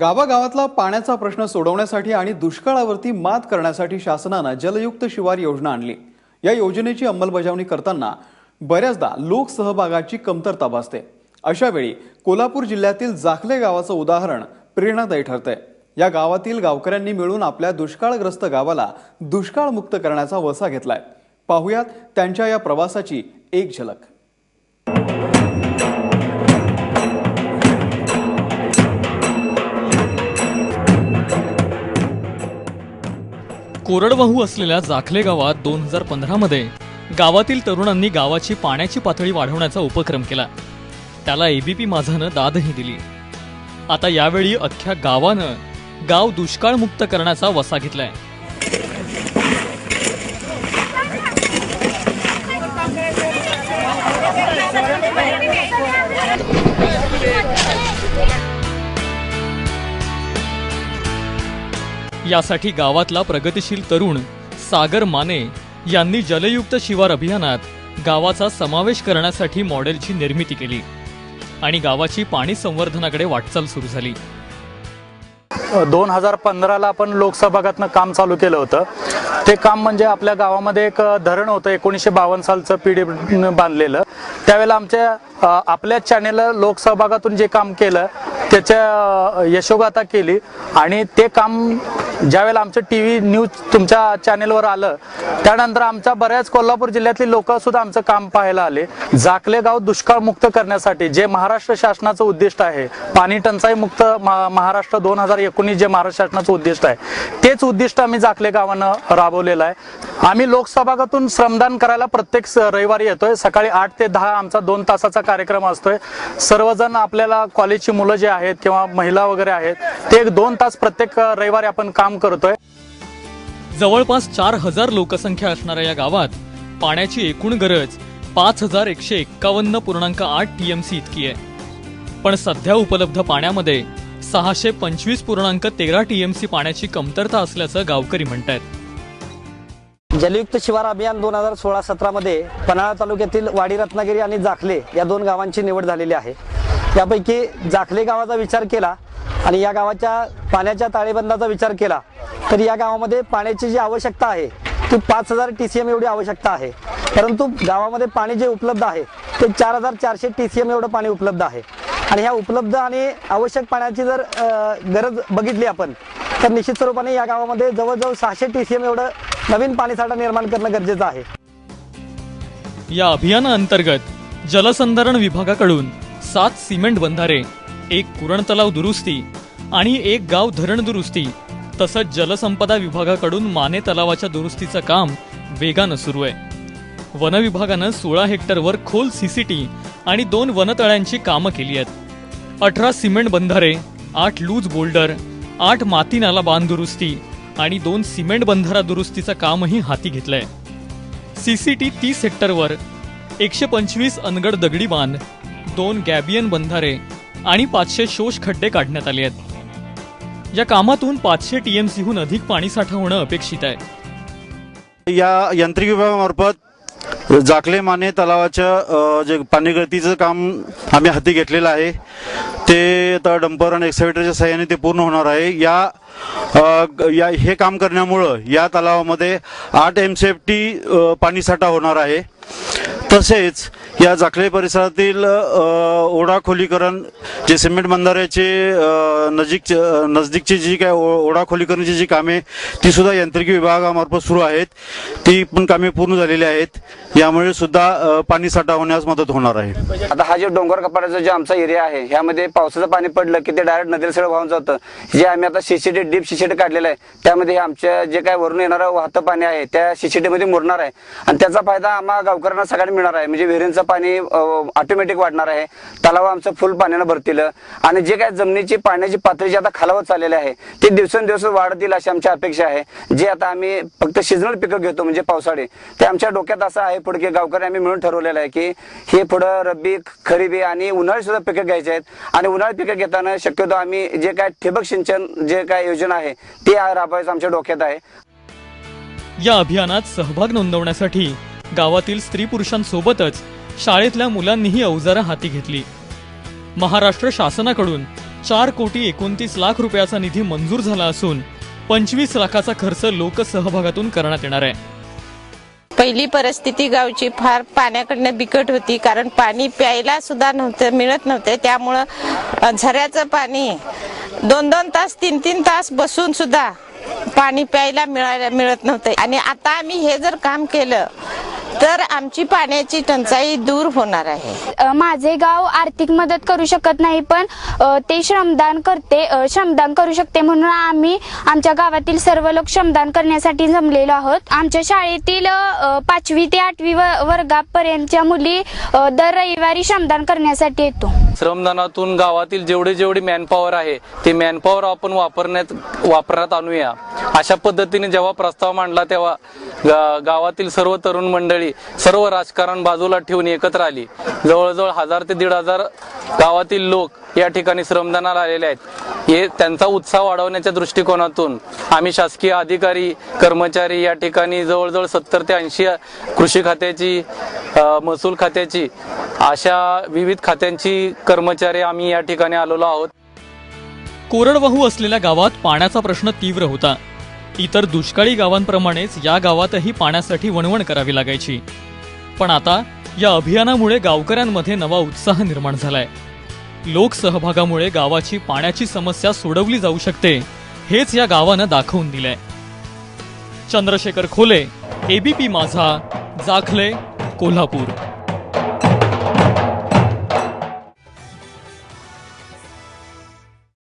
गावागावातला पाण्याचा प्रश्न सोडवण्यासाठी आणि दुष्काळावरती मात करण्यासाठी शासनानं जलयुक्त शिवार योजना आणली. या योजनेची अंमलबजावणी करताना बऱ्याचदा लोकसहभागाची कमतरता भासते. अशावेळी कोल्हापूर जिल्ह्यातील जाखले गावाचं उदाहरण प्रेरणादायी ठरतंय. या गावातील गावकऱ्यांनी मिळून आपल्या दुष्काळग्रस्त गावाला दुष्काळमुक्त करण्याचा वसा घेतलाय. पाहुयात त्यांच्या या प्रवासाची एक झलक. कोरडवाहू असलेल्या जाखले गावात दोन हजार पंधरामध्ये गावातील तरुणांनी गावाची पाण्याची पातळी वाढवण्याचा उपक्रम केला. त्याला एबीपी माझानं दादही दिली. आता यावेळी अख्ख्या गावानं गाव दुष्काळमुक्त करण्याचा वसा घेतलाय. यासाठी गावातला प्रगतिशील तरुण सागर माने यांनी जलयुक्त शिवार अभियानात गावाचा समावेश करण्यासाठी मॉडेलची निर्मिती केली आणि गावाची पाणी संवर्धनाकडे वाटचाल सुरू झाली. दोन हजार पंधराला आपण लोकसभागातनं काम चालू केलं होतं. ते काम म्हणजे आपल्या गावामध्ये एक धरण होतं एकोणीसशे बावन्न सालचं पिढी बांधलेलं. त्यावेळेला आमच्या आपल्या चॅनेल लोकसहभागातून जे काम केलं त्याच्या यशोगाथा केली. आणि ते काम ज्यावेळेला आमचं टी व्ही न्यूज तुमच्या चॅनेलवर आलं त्यानंतर आमच्या बऱ्याच कोल्हापूर जिल्ह्यातली लोक सुद्धा आमचं काम पाहायला आले. जाकले गाव दुष्काळ मुक्त करण्यासाठी जे महाराष्ट्र शासनाचं उद्दिष्ट आहे पाणी टंचाई मुक्त महाराष्ट्र दोन हजार एकोणीस जे महाराष्ट्र शासनाचं उद्दिष्ट आहे तेच उद्दिष्ट आम्ही जाकले गावानं राबवलेलं आहे. आम्ही लोकसभागातून श्रमदान करायला प्रत्येक रविवारी येतोय. सकाळी आठ ते दहा आमचा दोन तासाचा कार्यक्रम असतोय. सर्वजण आपल्याला कॉलेजची मुलं जे आहेत किंवा महिला वगैरे आहेत ते एक दोन तास प्रत्येक रविवारी आपण काम करतोय. जवळपास चार हजार लोकसंख्या असणाऱ्या या गावात पाण्याची एकूण गरज पाच हजार एकशे एक्कावन्न पूर्णांक आठ टीएमसी इतकी आहे. पण सध्या उपलब्ध पाण्यामध्ये सहाशे पंचवीस पूर्णांक तेरा टीएमसी पाण्याची कमतरता असल्याचं गावकरी म्हणतायत. जलयुक्त शिवार अभियान दोन हजार सोळा सतरामध्ये पन्हाळा तालुक्यातील वाडी रत्नागिरी आणि जाखले या दोन गावांची निवड झालेली आहे. यापैकी जाखले गावाचा विचार केला आणि या गावाच्या पाण्याच्या ताळेबंदाचा विचार केला तर या गावामध्ये पाण्याची जी आवश्यकता आहे ती पाच हजार टी सी एम एवढी आवश्यकता आहे. परंतु गावामध्ये पाणी जे उपलब्ध आहे ते चार हजार चारशे टी सी एम एवढं पाणी उपलब्ध आहे. आणि ह्या उपलब्ध आणि आवश्यक पाण्याची जर गरज बघितली आपण तर निश्चित स्वरूपाने या गावामध्ये जवळजवळ सहाशे टी सी एम एवढं नवीन पाणीसाठा निर्माण करणं गरजेचं आहे. या अभियानाअंतर्गत जलसंधारण विभागाकडून सात सिमेंट बंधारे एक कुरण तलाव दुरुस्ती आणि एक गाव धरण दुरुस्ती. तसंच जलसंपदा विभागाकडून माने तलावाच्या दुरुस्तीचं काम वेगानं सुरू आहे. वन विभागानं सोळा हेक्टरवर खोल सीसीटी आणि दोन वनतळ्यांची कामं केली आहेत. अठरा सिमेंट बंधारे आठ लूज बोल्डर आठ माती नाला बांध दुरुस्ती आणि दोन सिमेंट बंधारा दुरुस्तीचं कामही हाती घेतलंय. सीसीटी तीस हेक्टरवर एकशे पंचवीस अनगड दगडी बांध दोन गॅबियन बंधारे आणि पाचशे शोष खड्डे काढण्यात आले आहेत. या कामातून पाचशे टीएमसीहून अधिक पाणीसाठा होणं अपेक्षित आहे. या यांत्रिक विभागामार्फत जाकले माने तलावाच्या जे पाणी गळतीचं काम आम्ही हाती घेतलेलं आहे ते आता डंपर आणि एक्सवेटरच्या सहाय्याने ते पूर्ण होणार आहे. या या हे काम करण्यामुळं या तलावामध्ये आठ एम सी एफ टी पाणीसाठा होणार आहे. तसेच या जाखले परिसरातील ओढा खोलीकरण जे सिमेंट बंधाऱ्याचे नजीक नजदीकची जी काय ओ- ओढा खोलीकरणाची जी कामे ती सुद्धा यांत्रिकी विभागामार्फत सुरू आहेत. ती पण कामे पूर्ण झालेली आहेत. यामुळे सुद्धा पाणी साठा होण्यास मदत होणार आहे. आता हा जे डोंगर कपाडाचा जो आमचा एरिया आहे ह्यामध्ये पावसाचं पाणी पडलं की ते डायरेक्ट नदीला सगळं वाहून जातं. जे आम्ही आता सीसीटी डीप सीसीटी काढलेलं आहे त्यामध्ये आमच्या जे काय वरून येणारं वाहतं पाणी आहे त्या सीसीटीमध्ये मुरणार आहे. आणि त्याचा फायदा आम्हा गावकऱ्यांना सगळ्यांना मिळणार आहे. म्हणजे विहिरींचं पाणी ऑटोमॅटिक वाढणार आहे. तलाव आमचं फुल पाण्यानं भरतील. आणि जे काय जमिनीची पाण्याची पातळी जी आता खालावत चाललेली आहे ती दिवसेंदिवस वाढतील अशी आमची अपेक्षा आहे. जे आता आम्ही फक्त सिजनल पिकं घेतो म्हणजे पावसाळी ते आमच्या डोक्यात असं आहे पुढे की गावकरी आम्ही मिळून ठरवलेलं आहे की हे पुढं रब्बी खरीबी आणि उन्हाळी सुद्धा पिकं घ्यायचे आहेत. आणि उन्हाळी पिकं घेताना शक्यतो आम्ही जे काय ठिबक सिंचन जे काय योजना आहे ती राबवायचं आमच्या डोक्यात आहे. या अभियानात सहभाग नोंदवण्यासाठी गावातील स्त्री पुरुषांसोबतच शाळेतल्या मुलांनीही अवजारं हाती घेतली. महाराष्ट्र शासनाकडून चार कोटी एकोणतीस लाख रुपयाचा निधी मंजूर झाला असून पंचवीस लाखाचा खर्च लोकसहभागातून करण्यात येणार आहे. पहिली परिस्थिती गावची फार पाण्याकडनं बिकट होती कारण पाणी प्यायला सुद्धा नव्हतं मिळत नव्हते. त्यामुळं झऱ्याचं पाणी दोन दोन तास तीन तीन तास बसून सुद्धा पाणी प्यायला मिळायला मिळत नव्हतं. आणि आता आम्ही हे जर काम केलं तर आमची पाण्याची टंचाई दूर होणार आहे. अ, माझे गाव आर्थिक मदत करू शकत नाही पण ते श्रमदान करते श्रमदान करू शकते म्हणून आम्ही आमच्या गावातील सर्व लोक श्रमदान करण्यासाठी जमलेलो आहोत. आमच्या शाळेतील पाचवी ते आठवी व- वर्गापर्यंतच्या मुली दर रविवारी श्रमदान करण्यासाठी येतो. श्रमदानातून गावातील जेवढे जेवढे मॅनपॉवर आहे ते मॅनपॉवर आपण वापरण्यात वापरण्यात आणूया. अशा पद्धतीने जेव्हा प्रस्ताव मांडला तेव्हा गावातील सर्व तरुण मंडळी सर्व राजकारण बाजूला ठेवून एकत्र आली. जवळजवळ हजार ते दीड हजार गावातील लोक या ठिकाणी श्रमदानाला आलेले आहेत. हे त्यांचा उत्साह वाढवण्याच्या दृष्टिकोनातून आम्ही शासकीय अधिकारी कर्मचारी या ठिकाणी जवळजवळ सत्तर ते ऐंशी कृषी खात्याची महसूल खात्याची अशा विविध खात्यांची कर्मचारी आम्ही या ठिकाणी आलेलो आहोत. कोरडवाहू असलेल्या गावात पाण्याचा प्रश्न तीव्र होता. इतर दुष्काळी गावांप्रमाणेच या गावातही पाण्यासाठी वणवण करावी लागायची. पण आता या अभियानामुळे गावकऱ्यांमध्ये नवा उत्साह निर्माण झालाय. लोकसहभागामुळे गावाची पाण्याची समस्या सोडवली जाऊ शकते हेच या गावानं दाखवून दिलंय. चंद्रशेखर खोले एबीपी माझा जाखले कोल्हापूर.